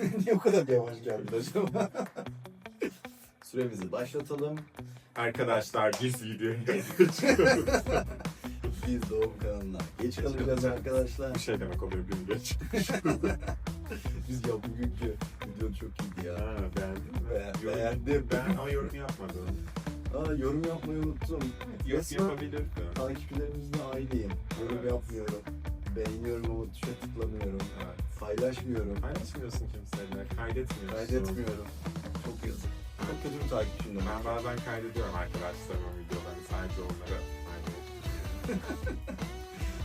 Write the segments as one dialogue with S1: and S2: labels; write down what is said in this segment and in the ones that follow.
S1: Niye o kadar yavaş geldi acaba? Süremizi başlatalım.
S2: Arkadaşlar biz videoya çıkıyoruz.
S1: Biz doğum kanalına geç kalacağız arkadaşlar.
S2: Bir şey demek oluyor gün geç.
S1: Biz ya bugünkü video çok iyiydi ya.
S2: Ha, beğendin mi?
S1: Be-
S2: Yorum-
S1: beğendim.
S2: Ben ama yorum yapmadım.
S1: Aa yorum yapmayı unuttum.
S2: Yok
S1: Resmen
S2: yapabilirdin.
S1: takipçilerimizle aynıyım. Yorum yapmıyorum. Beğeniyorum ama tuşa tıklamıyorum.
S2: Evet.
S1: Paylaşmıyorum.
S2: Paylaşmıyorsun kimseyle, kaydetmiyorsun.
S1: Kaydetmiyorum. Çok yazık. Çok kötü bir takipçimdim.
S2: Ben bazen kaydediyorum arkadaşlarımın videolarını sadece onlara.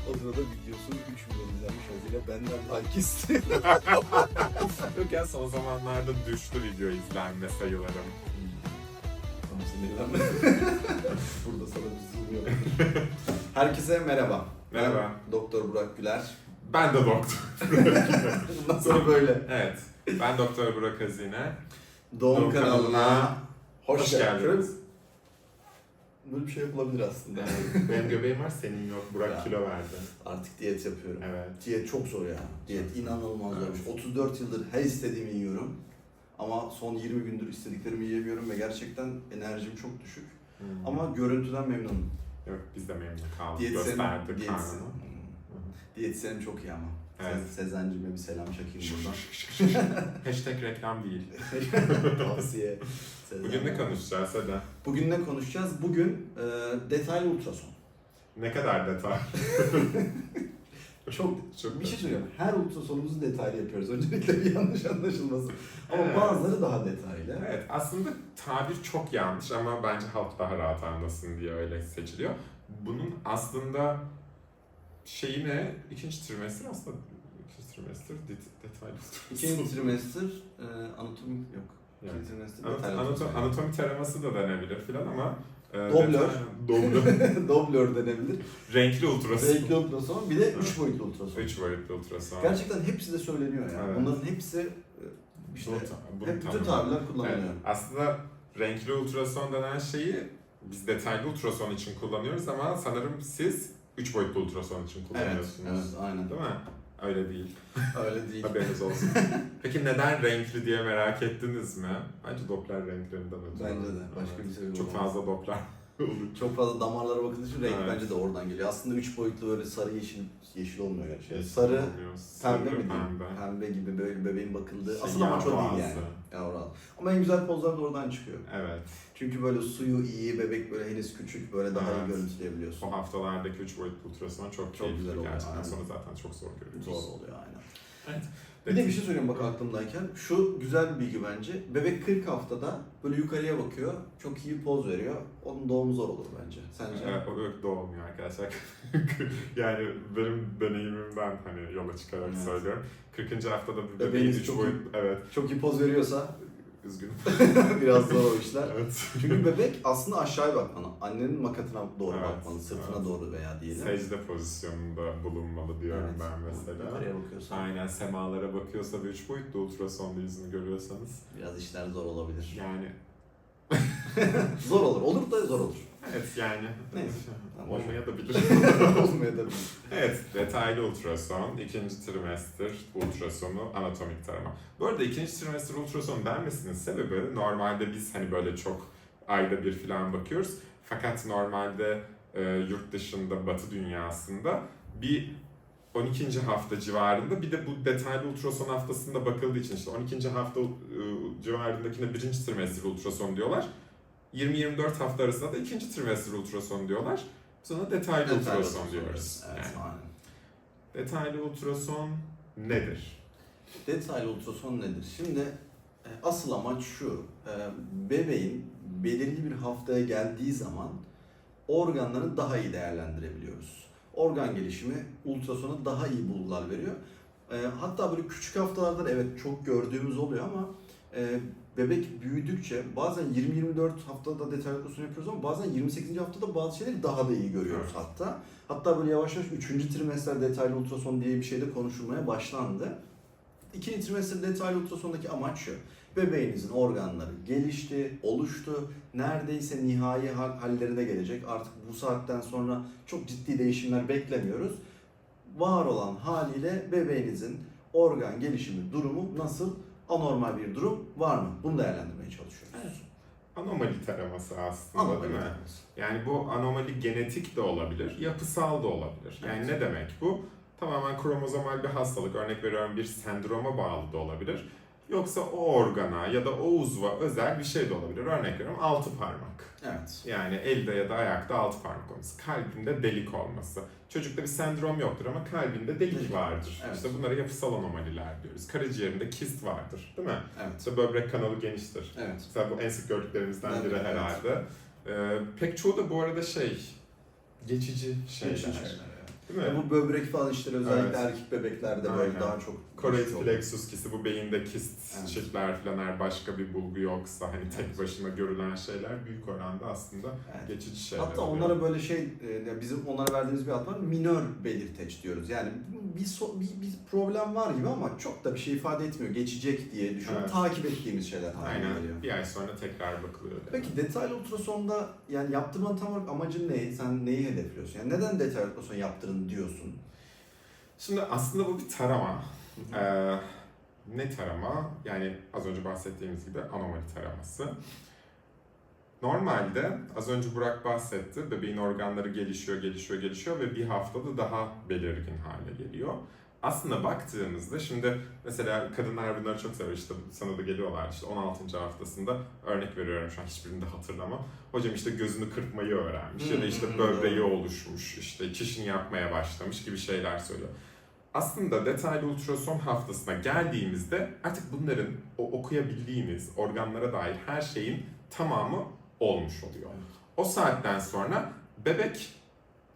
S1: O sırada videosu 3 milyon izlenmiş olduğuyla benden like istiyor.
S2: Yok ya son zamanlarda düştü video izlenme sayılarım.
S1: Tam sinirlenme. Burada sana bir zoom yok. Herkese merhaba.
S2: Merhaba.
S1: Ben Doktor Burak Güler.
S2: Ben de doktor.
S1: Bundan sonra böyle.
S2: Evet. Ben Doktor Burak Hazine.
S1: Doğum,
S2: Doğum
S1: kanalına
S2: kanalına
S1: hoş,
S2: Hoş
S1: geldiniz.
S2: geldiniz.
S1: Böyle bir şey yapılabilir aslında.
S2: Evet, Benim göbeğim var, senin yok. Burak
S1: Ya.
S2: kilo verdi.
S1: Artık diyet yapıyorum.
S2: Evet.
S1: Diyet çok zor ya. Diyet inanılmaz
S2: Evet.
S1: zormuş. 34 yıldır her istediğimi yiyorum. Ama son 20 gündür istediklerimi yiyemiyorum ve gerçekten enerjim çok düşük.
S2: Hmm.
S1: Ama görüntüden memnunum.
S2: Yok biz de memnun kaldık.
S1: Diyetisyenim,
S2: Gösterdik
S1: diyetisyenim.
S2: karnını.
S1: Diyetisyenim çok iyi ama.
S2: Evet.
S1: Se- Sezen'cime bir selam çakayım buradan.
S2: Hashtag reklam değil.
S1: Tavsiye. Sezen.
S2: Bugün ne konuşacağız hadi?
S1: Bugün ne konuşacağız? Bugün e, detaylı ultrason.
S2: Ne kadar detay?
S1: Çok
S2: Çok
S1: bir şey söyleyeyim. Her ultrasonumuzu detaylı yapıyoruz. Öncelikle bir yanlış anlaşılmasın. Ama
S2: Evet.
S1: bazıları daha detaylı.
S2: Evet aslında tabir çok yanlış ama bence halk daha rahat anlasın diye öyle seçiliyor. Bunun aslında şeyi ne? İkinci trimester aslında ikinci trimester det- detaylı.
S1: İkinci trimester e, anatomik yok.
S2: Yani.
S1: İkinci trimester
S2: Anat-
S1: detaylı
S2: anato-
S1: ultrason.
S2: anatomi taraması da denebilir filan ama e,
S1: Doblör.
S2: detay- Doblör.
S1: Doblör denebilir.
S2: Renkli ultrason.
S1: Renkli ultrason bir de üç boyutlu ultrason.
S2: Üç boyutlu ultrason.
S1: Gerçekten hepsi de söyleniyor yani.
S2: Evet.
S1: Bunların hepsi e, işte
S2: Bu ta- bunu
S1: hep bütün tabirler kullanılıyor.
S2: Evet, aslında renkli ultrason denen şeyi biz detaylı ultrason için kullanıyoruz ama sanırım siz 3 boyutlu ultrason için
S1: Evet,
S2: kullanıyorsunuz.
S1: evet, aynen.
S2: Değil mi? Öyle değil.
S1: Öyle değil.
S2: Haberiniz olsun. Peki neden renkli diye merak ettiniz mi? Bence Doppler renklerinden ötürü.
S1: Bence de. Başka
S2: Evet.
S1: bir sebebi
S2: Çok fazla Doppler.
S1: Çok fazla damarlara bakıldığı için renk
S2: Evet.
S1: bence de oradan geliyor. Aslında üç boyutlu böyle sarı yeşil yeşil olmuyor gerçi.
S2: Yeşil
S1: sarı, pembe mi diyeyim?
S2: pembe.
S1: Pembe gibi böyle bebeğin bakıldığı.
S2: Şey,
S1: Aslında amaç o değil yani.
S2: ağzı.
S1: Ama en güzel pozlar da oradan çıkıyor.
S2: Evet.
S1: Çünkü böyle suyu iyi, bebek böyle henüz küçük, böyle daha iyi
S2: Evet.
S1: görüntüleyebiliyorsun.
S2: O haftalardaki 3 boyutlu ultrason çok,
S1: Çok
S2: keyifli
S1: güzel oluyor,
S2: gerçekten.
S1: aynen.
S2: Sonra zaten çok zor görüyoruz.
S1: Zor oluyor aynen.
S2: Evet.
S1: Bir de bir şey söyleyeyim bak aklımdayken. Şu güzel bir bilgi bence. Bebek 40 haftada böyle yukarıya bakıyor. Çok iyi poz veriyor. Onun doğumu zor olur bence. Sence?
S2: Evet, o yok doğmuyor arkadaşlar. yani benim deneyimimden hani yola çıkarak
S1: Evet.
S2: söylüyorum. 40. haftada bir bebeğin
S1: Bebeğiniz
S2: 3
S1: çok
S2: boyut... Evet,
S1: Çok iyi poz veriyorsa
S2: üzgünüm.
S1: biraz zor o işler.
S2: evet.
S1: Çünkü bebek aslında aşağıya bakmalı. Annenin makatına doğru
S2: Evet,
S1: bakmalı. Sırtına
S2: evet.
S1: doğru veya diyelim.
S2: Secde pozisyonunda bulunmalı diyorum
S1: Evet.
S2: ben mesela.
S1: Yukarıya bakıyorsan
S2: Aynen semalara bakıyorsa ve 3 boyutlu ultrasonda yüzünü görüyorsanız
S1: biraz işler zor olabilir.
S2: yani
S1: zor olur. Olur da zor olur.
S2: Evet yani
S1: Neyse.
S2: Olmaya da bilir.
S1: Olmayabilir.
S2: Evet, detaylı ultrason, ikinci trimester ultrasonu, anatomik tarama. Bu arada ikinci trimester ultrason denmesinin sebebi normalde biz hani böyle çok ayda bir falan bakıyoruz. Fakat normalde e, yurt dışında, batı dünyasında bir 12. hafta civarında bir de bu detaylı ultrason haftasında bakıldığı için işte 12. hafta e, civarındakine birinci trimester ultrason diyorlar. 20-24 hafta arasında da ikinci trimester ultrason diyorlar. Ona detaylı,
S1: Detaylı
S2: ultrason
S1: ultrason
S2: diyoruz.
S1: Evet,
S2: Yani.
S1: aynen.
S2: Detaylı ultrason nedir?
S1: Detaylı ultrason nedir? Şimdi e, asıl amaç şu. e, Bebeğin belirli bir haftaya geldiği zaman organlarını daha iyi değerlendirebiliyoruz. Organ gelişimi ultrasona daha iyi bulgular veriyor. E, Hatta böyle küçük haftalarda da evet çok gördüğümüz oluyor ama bebek büyüdükçe bazen 20-24 haftada detaylı ultrason yapıyoruz ama bazen 28. haftada bazı şeyleri daha da iyi görüyoruz
S2: Evet.
S1: hatta. Hatta böyle yavaş yavaş 3. trimester detaylı ultrason diye bir şey de konuşulmaya başlandı. İkinci trimester detaylı ultrasondaki amaç şu. Bebeğinizin organları gelişti, oluştu. Neredeyse nihai hal- hallerine gelecek. Artık bu saatten sonra çok ciddi değişimler beklemiyoruz. Var olan haliyle bebeğinizin organ gelişimi durumu nasıl anormal bir durum var mı? Bunu değerlendirmeye çalışıyoruz.
S2: Evet. Anomali taraması aslında
S1: Anormal
S2: değil mi?
S1: taraması.
S2: Yani bu anomali genetik de olabilir, yapısal da olabilir. Yani
S1: Evet.
S2: ne demek bu? Tamamen kromozomal bir hastalık, örnek veriyorum bir sendroma bağlı da olabilir. Yoksa o organa ya da o uzva özel bir şey de olabilir. Örnek veriyorum altı parmak.
S1: Evet.
S2: Yani elde ya da ayakta altı parmak olması, kalbinde delik olması. Çocukta bir sendrom yoktur ama kalbinde delik
S1: Delik.
S2: vardır.
S1: Evet.
S2: İşte bunlara yapısal anomaliler diyoruz. Karaciğerinde kist vardır, değil mi?
S1: Evet.
S2: İşte böbrek kanalı geniştir.
S1: Evet.
S2: Mesela bu en sık gördüklerimizden
S1: Evet,
S2: biri
S1: evet.
S2: herhalde. Ee, pek çoğu da bu arada şey, geçici şeyler.
S1: Geçici şeyler.
S2: Değil mi?
S1: Ya bu böbrek falan işleri özellikle
S2: Evet.
S1: erkek bebeklerde
S2: Aynen.
S1: böyle daha çok Oluyor.
S2: plexus kisti bu beyinde kist
S1: Evet.
S2: falan eğer başka bir bulgu yoksa hani tek
S1: Evet.
S2: başına görülen şeyler büyük oranda aslında
S1: Evet.
S2: geçici şeyler.
S1: Hatta
S2: oluyor.
S1: onlara böyle şey, e, bizim onlara verdiğimiz bir ad var, minör belirteç diyoruz. Yani bir, so- bir, bir problem var gibi ama çok da bir şey ifade etmiyor. Geçecek diye düşünüp
S2: Evet.
S1: takip ettiğimiz şeyler haline
S2: Aynen.
S1: geliyor.
S2: Bir ay sonra tekrar bakılıyor.
S1: Peki detaylı ultrasonda yani yaptırmanın tam olarak amacın ne? Sen neyi hedefliyorsun? Yani neden detaylı ultrason yaptırın diyorsun?
S2: Şimdi aslında bu bir tarama. Ee, ne tarama? Yani az önce bahsettiğimiz gibi anomali taraması. Normalde az önce Burak bahsetti. Bebeğin organları gelişiyor, gelişiyor, gelişiyor ve bir haftada daha belirgin hale geliyor. Aslında baktığımızda şimdi mesela kadınlar bunları çok sever işte sana da geliyorlar işte 16. haftasında örnek veriyorum şu an hiçbirini de hatırlamam. Hocam işte gözünü kırpmayı öğrenmiş ya da işte böbreği oluşmuş işte çişini yapmaya başlamış gibi şeyler söylüyor. Aslında detaylı ultrason haftasına geldiğimizde artık bunların o okuyabildiğimiz organlara dair her şeyin tamamı olmuş oluyor. O saatten sonra bebek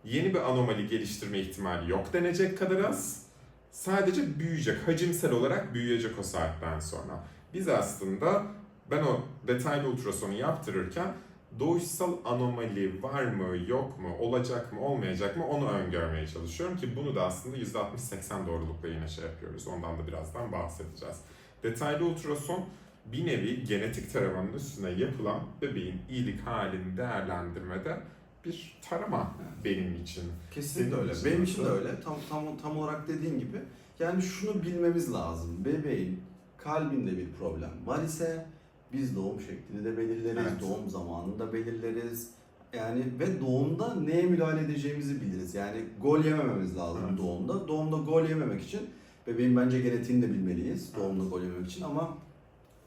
S2: yeni bir anomali geliştirme ihtimali yok denecek kadar az. Sadece büyüyecek, hacimsel olarak büyüyecek o saatten sonra. Biz aslında ben o detaylı ultrasonu yaptırırken doğuşsal anomali var mı, yok mu, olacak mı, olmayacak mı onu öngörmeye çalışıyorum ki bunu da aslında %60-80 doğrulukla yine şey yapıyoruz. Ondan da birazdan bahsedeceğiz. Detaylı ultrason bir nevi genetik taramanın üstüne yapılan bebeğin iyilik halini değerlendirmede bir tarama benim için.
S1: Kesinlikle
S2: Senin
S1: öyle.
S2: için
S1: Benim için de öyle. Tam, tam, tam olarak dediğin gibi. Yani şunu bilmemiz lazım. Bebeğin kalbinde bir problem var ise biz doğum şeklini de belirleriz,
S2: Evet.
S1: doğum zamanını da belirleriz. Yani ve doğumda neye müdahale edeceğimizi biliriz. Yani gol yemememiz lazım
S2: Evet.
S1: doğumda. Doğumda gol yememek için bebeğin bence genetiğini de bilmeliyiz.
S2: Evet.
S1: Doğumda gol yememek için ama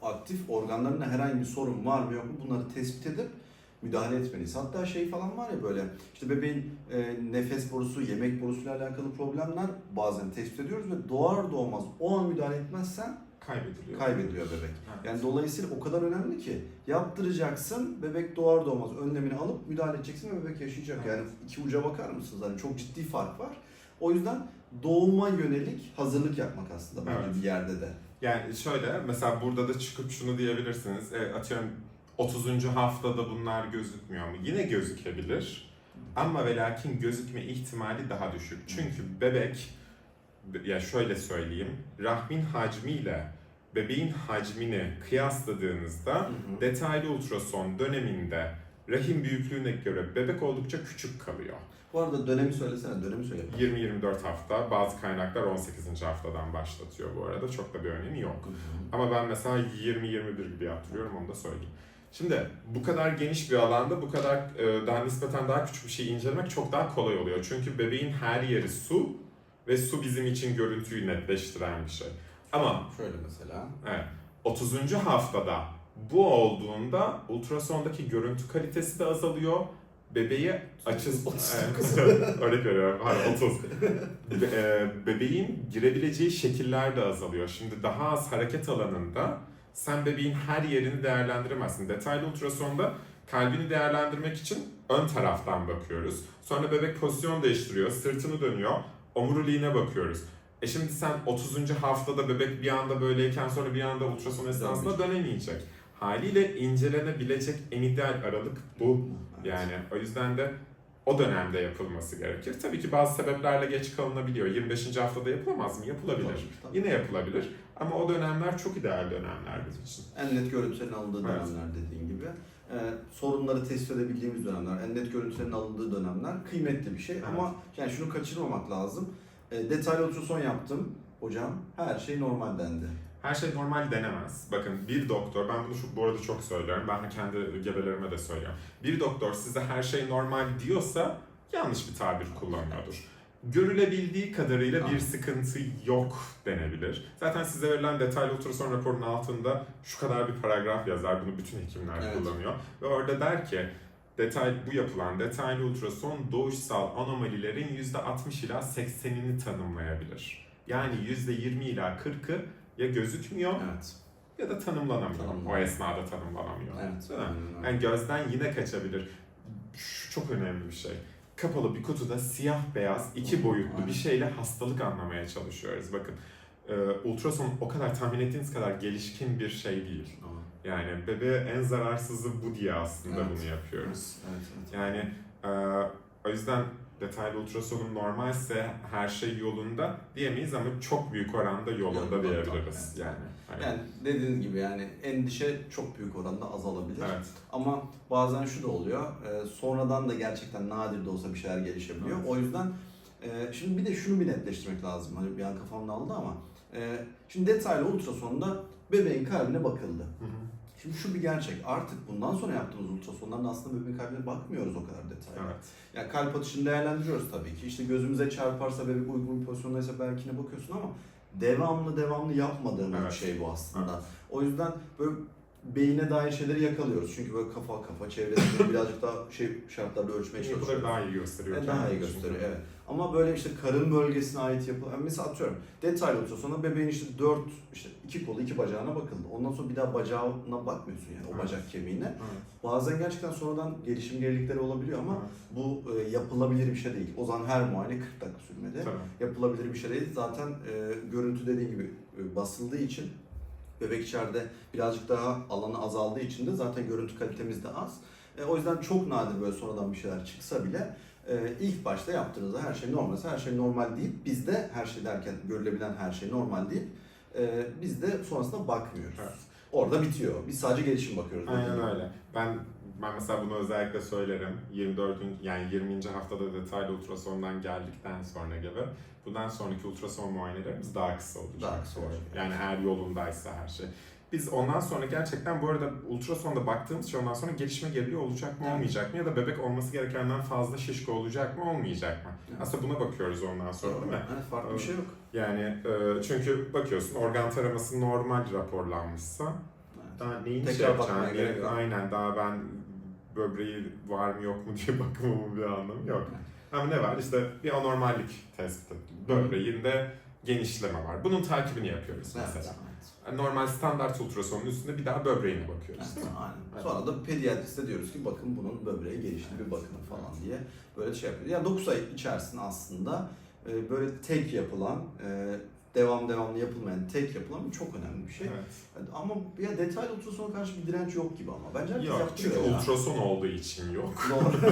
S1: aktif organlarında herhangi bir sorun var mı yok mu bunları tespit edip müdahale etmeliyiz. Hatta şey falan var ya böyle işte bebeğin e, nefes borusu, yemek borusuyla alakalı problemler bazen tespit ediyoruz ve doğar doğmaz o an müdahale etmezsen
S2: Kaybediliyor.
S1: kaybediliyor bebek.
S2: Evet.
S1: Yani dolayısıyla o kadar önemli ki yaptıracaksın, bebek doğar doğmaz önlemini alıp müdahale edeceksin ve bebek yaşayacak.
S2: Evet.
S1: Yani iki uca bakar mısınız? Hani çok ciddi fark var. O yüzden doğuma yönelik hazırlık yapmak aslında bence
S2: Evet.
S1: bir yerde de.
S2: Yani şöyle mesela burada da çıkıp şunu diyebilirsiniz. E, atıyorum 30. haftada bunlar gözükmüyor mu? Yine gözükebilir. Ama ve lakin gözükme ihtimali daha düşük. Çünkü bebek ya şöyle söyleyeyim. Rahmin hacmiyle bebeğin hacmini kıyasladığınızda detaylı ultrason döneminde rahim büyüklüğüne göre bebek oldukça küçük kalıyor.
S1: Bu arada dönemi söylesene, dönemi söyle.
S2: 20-24 hafta, bazı kaynaklar 18. haftadan başlatıyor bu arada. Çok da bir önemi yok. Ama ben mesela 20-21 gibi yaptırıyorum onu da söyleyeyim. Şimdi bu kadar geniş bir alanda bu kadar e, daha nispeten daha küçük bir şey incelemek çok daha kolay oluyor. Çünkü bebeğin her yeri su ve su bizim için görüntüyü netleştiren bir şey. Ama
S1: Şöyle mesela.
S2: evet, 30. haftada bu olduğunda ultrasondaki görüntü kalitesi de azalıyor. Bebeği açız...
S1: 30
S2: Evet, Örnek veriyorum. Hayır 30. Be- e, bebeğin girebileceği şekiller de azalıyor. Şimdi daha az hareket alanında sen bebeğin her yerini değerlendiremezsin. Detaylı ultrasonda kalbini değerlendirmek için ön taraftan bakıyoruz. Sonra bebek pozisyon değiştiriyor, sırtını dönüyor, omuriliğine bakıyoruz. E şimdi sen 30. haftada bebek bir anda böyleyken sonra bir anda ultrason esnasında dönemeyecek. Haliyle incelenebilecek en ideal aralık bu.
S1: Evet.
S2: Yani o yüzden de o dönemde yapılması gerekir. Tabii ki bazı sebeplerle geç kalınabiliyor. 25. haftada yapılamaz mı? Yapılabilir.
S1: Tabii, tabii.
S2: Yine yapılabilir. Ama o dönemler çok ideal dönemler bizim için.
S1: En net görüntülerin alındığı
S2: Evet.
S1: dönemler dediğin gibi. Ee, sorunları tespit edebildiğimiz dönemler, en net görüntülerin alındığı dönemler kıymetli bir şey.
S2: Evet.
S1: Ama yani şunu kaçırmamak lazım. Ee, detaylı ultrason yaptım hocam. Her şey normal dendi.
S2: Her şey normal denemez. Bakın bir doktor, ben bunu şu, bu arada çok söylüyorum, ben kendi gebelerime de söylüyorum. Bir doktor size her şey normal diyorsa yanlış bir tabir kullanıyordur. Görülebildiği kadarıyla bir sıkıntı yok denebilir. Zaten size verilen detaylı ultrason raporunun altında şu kadar bir paragraf yazar. Bunu bütün hekimler
S1: Evet.
S2: kullanıyor. Ve orada der ki detay bu yapılan detaylı ultrason doğuşsal anomalilerin %60 ila 80'ini tanımlayabilir. Yani %20 ila 40'ı ya gözükmüyor
S1: Evet.
S2: ya da tanımlanamıyor.
S1: Tanımlanamıyor.
S2: O esnada tanımlanamıyor.
S1: Evet.
S2: Değil mi?
S1: aynen.
S2: Yani gözden yine kaçabilir. Şu çok önemli bir şey. Kapalı bir kutuda siyah beyaz iki boyutlu
S1: Aynen.
S2: bir şeyle hastalık anlamaya çalışıyoruz. Bakın e, ultrason o kadar tahmin ettiğiniz kadar gelişkin bir şey değil. Yani bebeğe en zararsızı bu diye aslında
S1: Evet.
S2: bunu yapıyoruz.
S1: Evet, evet.
S2: Yani e, o yüzden detaylı ultrasonun normalse her şey yolunda diyemeyiz ama çok büyük oranda yolunda,
S1: Yolunda,
S2: diyebiliriz. Yani. Hani-
S1: Yani dediğiniz gibi yani endişe çok büyük oranda azalabilir.
S2: evet.
S1: Ama bazen şu da oluyor. e, sonradan da gerçekten nadir de olsa bir şeyler gelişebiliyor.
S2: Evet.
S1: O yüzden e, şimdi bir de şunu bir netleştirmek lazım. Hani bir an kafamda aldı ama e, şimdi detaylı ultrasonda bebeğin kalbine bakıldı.
S2: Hı hı.
S1: Şimdi şu bir gerçek. Artık bundan sonra yaptığımız ultrasonlarda aslında bebeğin kalbine bakmıyoruz o kadar detaylı.
S2: Evet.
S1: Yani kalp atışını değerlendiriyoruz tabii ki. İşte gözümüze çarparsa bebek uygun bir pozisyondaysa belki ne bakıyorsun ama devamlı devamlı yapmadığımız
S2: Evet.
S1: bir şey bu aslında. O yüzden böyle beyine dair şeyleri yakalıyoruz. Çünkü böyle kafa kafa çevresinde birazcık daha şey şartlarda ölçmeye çalışıyoruz.
S2: daha iyi gösteriyor.
S1: Evet, daha iyi gösteriyor evet. Ama böyle işte karın bölgesine ait yapı, yani mesela atıyorum detaylı ultrasonda bebeğin işte dört, işte iki kolu, iki bacağına bakıldı. Ondan sonra bir daha bacağına bakmıyorsun yani o
S2: Evet.
S1: bacak kemiğine.
S2: Evet.
S1: Bazen gerçekten sonradan gelişim gerilikleri olabiliyor ama
S2: Evet.
S1: bu e, yapılabilir bir şey değil. O zaman her muayene 40 dakika sürmedi.
S2: Tabii.
S1: Yapılabilir bir şey değil. Zaten e, görüntü dediğim gibi e, basıldığı için bebek içeride birazcık daha alanı azaldığı için de zaten görüntü kalitemiz de az. E, o yüzden çok nadir böyle sonradan bir şeyler çıksa bile e, ilk başta yaptığınızda her şey normalse her şey normal deyip biz de her şey derken görülebilen her şey normal deyip e, biz de sonrasında bakmıyoruz.
S2: Evet.
S1: Orada bitiyor. Biz sadece gelişim bakıyoruz.
S2: Aynen öyle. Ben ben mesela bunu özellikle söylerim. 24. yani 20. haftada detaylı ultrasondan geldikten sonra gibi. Bundan sonraki ultrason muayenelerimiz daha kısa olacak.
S1: Daha kısa olacak.
S2: Yani eğer yolundaysa her şey. Biz ondan sonra gerçekten bu arada ultrasonda baktığımız şey ondan sonra gelişme geriliği olacak mı olmayacak mı ya da bebek olması gerekenden fazla şişko olacak mı olmayacak mı?
S1: Evet.
S2: Aslında buna bakıyoruz ondan sonra değil mi?
S1: Evet, farklı bir şey yok.
S2: Yani e, çünkü bakıyorsun organ taraması normal raporlanmışsa daha neyin
S1: Tekrar
S2: şey
S1: bakmaya gerek.
S2: Aynen daha ben böbreği var mı yok mu diye bakmamın bir anlamı yok. Ama ne var? İşte bir anormallik tespit ettim. Böbreğinde genişleme var. Bunun takibini yapıyoruz mesela.
S1: evet.
S2: Normal standart ultrasonun üstünde bir daha böbreğine bakıyoruz.
S1: Evet, aynen.
S2: Evet.
S1: Sonra da pediatriste diyoruz ki bakın bunun böbreği gelişti bir bakın falan diye böyle şey yapıyor. Yani 9 ay içerisinde aslında e, böyle tek yapılan, e, devam devamlı yapılmayan, tek yapılan çok önemli bir şey.
S2: Evet.
S1: Ama ya detaylı ultrasona karşı bir direnç yok gibi ama. Bence herkes
S2: Yok çünkü
S1: ya.
S2: ultrason olduğu için yok.
S1: Doğru.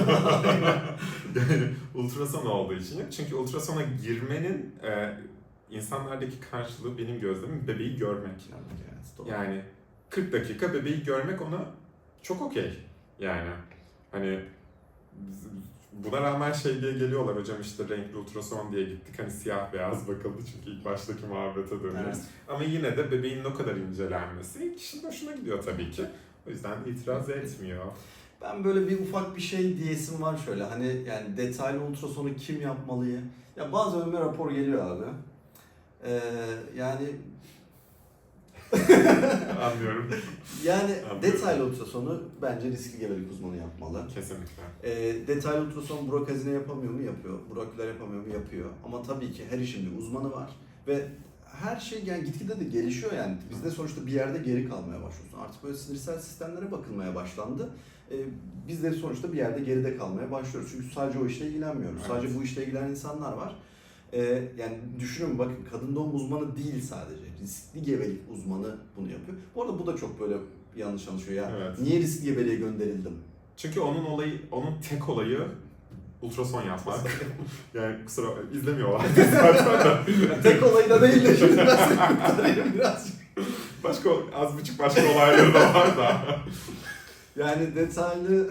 S2: yani ultrason olduğu için yok. Çünkü ultrasona girmenin e, insanlardaki karşılığı benim gözlemim bebeği görmek.
S1: Evet, doğru.
S2: Yani 40 dakika bebeği görmek ona çok okey. Yani hani buna rağmen şey diye geliyorlar hocam işte renkli ultrason diye gittik hani siyah beyaz bakıldı çünkü ilk baştaki muhabbete dönüyoruz.
S1: Evet.
S2: Ama yine de bebeğin o kadar incelenmesi kişinin hoşuna gidiyor tabii ki. O yüzden itiraz etmiyor.
S1: Ben böyle bir ufak bir şey diyesim var şöyle hani yani detaylı ultrasonu kim yapmalıyı? Ya bazı önüme rapor geliyor abi. Ee, yani
S2: Anlıyorum.
S1: yani
S2: Anlıyorum.
S1: detaylı ultrasonu bence riskli gebelik uzmanı yapmalı.
S2: Kesinlikle.
S1: Ee, detaylı ultrason Burak Hazine yapamıyor mu? Yapıyor. Burak Güler yapamıyor mu? Yapıyor. Ama tabii ki her işin bir uzmanı var. Ve her şey yani gitgide de gelişiyor yani. Biz de sonuçta bir yerde geri kalmaya başlıyoruz. Artık böyle sinirsel sistemlere bakılmaya başlandı. Ee, biz de sonuçta bir yerde geride kalmaya başlıyoruz. Çünkü sadece o işle ilgilenmiyoruz.
S2: Evet.
S1: Sadece bu işle ilgilenen insanlar var. Ee, yani düşünün bakın kadın doğum uzmanı değil sadece. Riskli gebelik uzmanı bunu yapıyor. Bu arada bu da çok böyle yanlış anlaşılıyor ya.
S2: Evet.
S1: Niye riskli gebeliğe gönderildim?
S2: Çünkü onun olayı, onun tek olayı ultrason yapmak. yani kusura izlemiyorlar.
S1: Tek olayı da değil de şimdi ben seni kurtarayım birazcık.
S2: Başka az buçuk başka olayları da var da.
S1: Yani detaylı...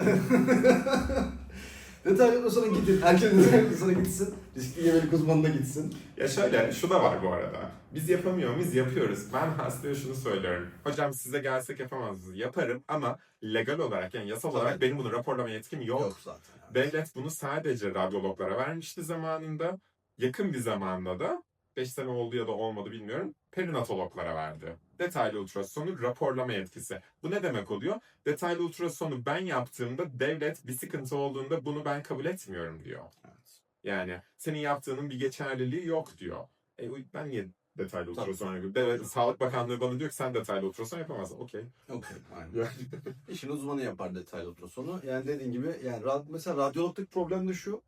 S1: detaylı sonra gidin. Herkes detaylı sonra gitsin. Riskli gebelik uzmanına gitsin.
S2: Ya şöyle, şu da var bu arada. Biz yapamıyor muyuz? Yapıyoruz. Ben hastaya şunu söylüyorum. Hocam size gelsek yapamaz mısınız? Yaparım ama legal olarak yani yasal olarak
S1: Tabii.
S2: benim bunu raporlama yetkim yok.
S1: zaten. yani.
S2: Devlet bunu sadece radyologlara vermişti zamanında. Yakın bir zamanda da 5 sene oldu ya da olmadı bilmiyorum. Perinatologlara verdi. Detaylı ultrasonu raporlama yetkisi. Bu ne demek oluyor? Detaylı ultrasonu ben yaptığımda devlet bir sıkıntı olduğunda bunu ben kabul etmiyorum diyor.
S1: Evet.
S2: Yani senin yaptığının bir geçerliliği yok diyor. E ben niye detaylı ultrason yapıyorum? Devlet, Sağlık Bakanlığı bana diyor ki sen detaylı ultrason yapamazsın. Okey.
S1: Okey, aynen.
S2: Yani-
S1: İşin uzmanı yapar detaylı ultrasonu. Yani dediğin gibi yani mesela radyologdaki problem de şu.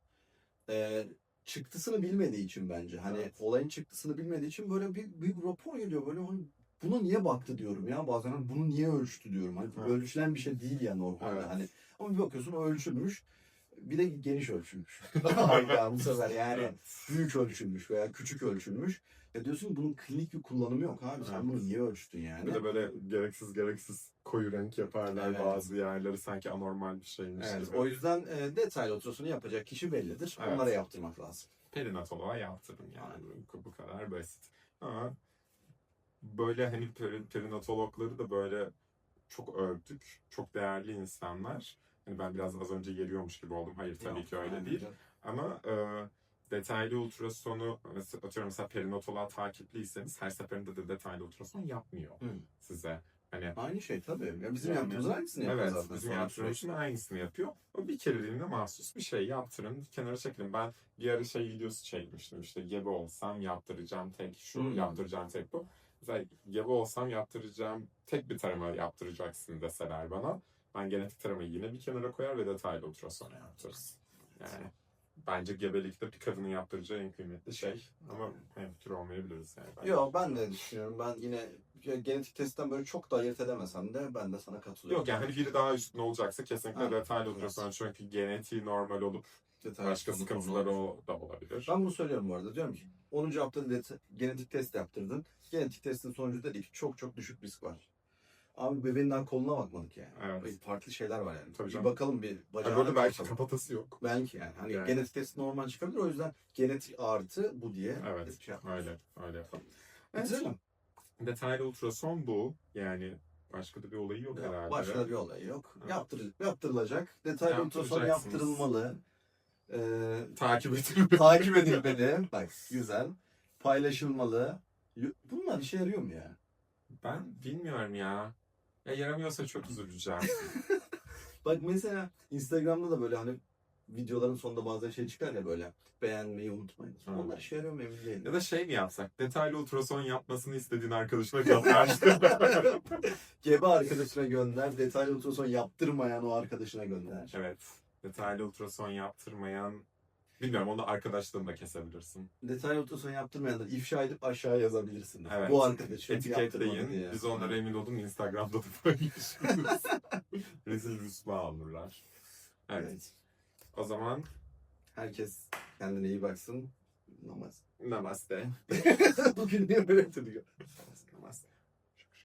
S1: E, çıktısını bilmediği için bence. Hani
S2: Evet.
S1: olayın çıktısını bilmediği için böyle bir, bir rapor geliyor böyle hani buna niye baktı diyorum ya bazen hani bunu niye ölçtü diyorum. Hani
S2: Evet.
S1: ölçülen bir şey değil ya normalde
S2: Evet.
S1: hani. Ama bir bakıyorsun ölçülmüş. Bir de geniş ölçülmüş. Hayda bu sefer yani büyük ölçülmüş veya küçük ölçülmüş. Ya diyorsun bunun klinik bir kullanımı yok abi. Sen
S2: Evet.
S1: bunu niye ölçtün yani?
S2: Bir de böyle gereksiz gereksiz koyu renk yaparlar
S1: Evet.
S2: bazı yerleri sanki anormal bir şeymiş
S1: Evet,
S2: gibi.
S1: o yüzden e, detaylı ultrasonu yapacak kişi bellidir.
S2: Evet.
S1: Onlara yaptırmak lazım.
S2: Perinatoloğa yaptırın yani. Bu, bu kadar basit. Ama böyle hani peri- perinatologları da böyle çok övdük. Çok değerli insanlar. Hani ben biraz az önce geliyormuş gibi oldum. Hayır tabii
S1: Yok,
S2: ki öyle
S1: aynen
S2: değil. Ama e, detaylı ultrasonu atıyorum mesela perinatoloğa takipliyseniz her seferinde de detaylı ultrason yapmıyor
S1: Hı.
S2: size. Hani
S1: Aynı şey tabii. Ya bizim
S2: Yani-
S1: yaptığımızın aynısını yapıyor
S2: Evet,
S1: zaten.
S2: bizim
S1: sonra
S2: yaptığımız
S1: süreçte.
S2: için aynısını yapıyor. O bir kereliğine mahsus bir şey yaptırın, kenara çekilin. Ben bir ara şey videosu çekmiştim işte gebe olsam yaptıracağım tek şu,
S1: Hmm.
S2: yaptıracağım tek bu. Mesela gebe olsam yaptıracağım, tek bir tarama yaptıracaksın deseler bana. Ben genetik taramayı yine bir kenara koyar ve detaylı ultrason yaptırırız. Yani bence gebelikte bir kadının yaptıracağı en kıymetli şey. Ama hemfikir olmayabiliriz yani. Ben-
S1: Yok ben de düşünüyorum. Ben yine ya, genetik testten böyle çok da ayırt edemesem de ben de sana katılıyorum.
S2: Yok yani hani biri daha üstün olacaksa kesinlikle
S1: Aynen.
S2: detaylı ultrason çünkü genetiği normal olup
S1: Detaylı
S2: Başka
S1: olur.
S2: o da olabilir.
S1: Ben bunu söylüyorum bu arada. Diyorum ki 10. haftada genetik test yaptırdın. Genetik testin sonucu dedi ki çok çok düşük risk var. Abi bebeğin daha koluna bakmadık yani.
S2: Evet.
S1: Farklı şeyler var yani.
S2: Tabii
S1: bir
S2: canım.
S1: bakalım bir
S2: Yani
S1: bacağına bir
S2: belki
S1: bakalım.
S2: kafatası yok.
S1: Belki yani. Hani
S2: Yani.
S1: genetik test normal çıkabilir. O yüzden genetik artı bu diye
S2: Evet,
S1: şey yapıyoruz.
S2: öyle, öyle yapalım. Evet,
S1: Bitirelim.
S2: detaylı ultrason bu. Yani başka da bir olayı yok
S1: Yok,
S2: herhalde.
S1: Başka bir olay yok.
S2: Evet.
S1: Yaptır, yaptırılacak. Detaylı ultrason yaptırılmalı. Ee,
S2: Takip edin.
S1: takip edilmeli. Bak güzel. Paylaşılmalı. Bunlar işe yarıyor mu ya?
S2: ben bilmiyorum ya. Ya yaramıyorsa çok üzüleceğim.
S1: Bak mesela Instagram'da da böyle hani videoların sonunda bazen şey çıkar ya böyle beğenmeyi unutmayın.
S2: Hı.
S1: Onlar işe yarıyor mu emin değilim.
S2: ya da şey mi yapsak? Detaylı ultrason yapmasını istediğin arkadaşına gönder.
S1: Gebe arkadaşına gönder. Detaylı ultrason yaptırmayan o arkadaşına gönder.
S2: evet. Detaylı ultrason yaptırmayan Bilmiyorum onu arkadaşlığını da kesebilirsin.
S1: Detaylı ultrason yaptırmayanları ifşa edip aşağı yazabilirsiniz.
S2: Evet.
S1: Bu arkadaşım
S2: Etiketleyin.
S1: diye.
S2: Biz onlara emin olun Instagram'da da paylaşırız. Rezil rüsva olurlar. Evet.
S1: Evet.
S2: O zaman
S1: Herkes kendine iyi baksın. Namaz.
S2: namaste.
S1: Bugün niye böyle duruyor?
S2: Namaste.